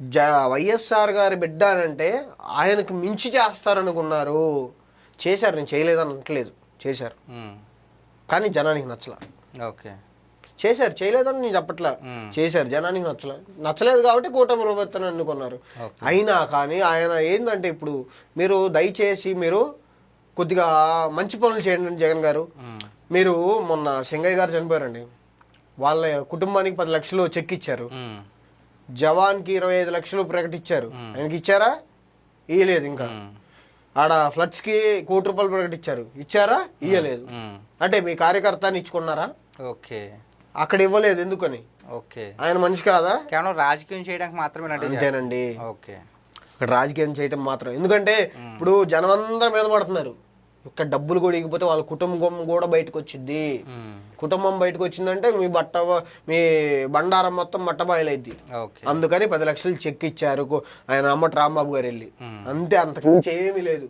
జ వైఎస్ఆర్ గారి బిడ్డ అని అంటే ఆయనకు మించి చేస్తారనుకున్నారు. చేశారు నేను చేయలేదని అనట్లేదు. చేశారు. కానీ జనానికి నచ్చల. ఓకే. చేశారు చేయలేదని నేను చెప్పట్లా. చేశారు జనానికి నచ్చల. నచ్చలేదు కాబట్టి కూటమి ప్రభుత్వం ఎన్నుకున్నారు అయినా కానీ ఆయన ఏంటంటే ఇప్పుడు మీరు దయచేసి మీరు కొద్దిగా మంచి పనులు చేయండి జగన్ గారు. మీరు మొన్న సింగయ్య గారు చనిపోయారండి. వాళ్ళ కుటుంబానికి పది లక్షలు చెక్ ఇచ్చారు. జవాన్కి ఇరవై ఐదు లక్షలు ప్రకటించారు ఆయనకి ఇచ్చారా? ఇయ్యలేదు ఇంకా. ఆడ ఫ్లడ్స్కి కోటి రూపాయలు ప్రకటించారు ఇచ్చారా? ఇయ్యలేదు. అంటే మీ కార్యకర్తని ఇచ్చుకున్నారా? ఓకే. అక్కడ ఇవ్వలేదు ఎందుకని? ఓకే. ఆయన మనిషి కాదా? కేవలం రాజకీయం చేయడానికి మాత్రమే అంతేనండి. ఓకే. రాజకీయం చేయటం మాత్రం. ఎందుకంటే ఇప్పుడు జనమందరం మీద పడుతున్నారు. ఇక్కడ డబ్బులు కూడా ఇగిపోతే వాళ్ళ కుటుంబం కూడా బయటకు వచ్చింది. కుటుంబం బయటకు వచ్చిందంటే మీ బట్ట మీ బండారం మొత్తం బట్టబాయలైద్ది ఓకే. అందుకని పది లక్షలు చెక్ ఇచ్చారు. ఆయన అమ్మటి రాంబాబు గారు వెళ్ళి. అంతే అంతకు మించి ఏమీ లేదు.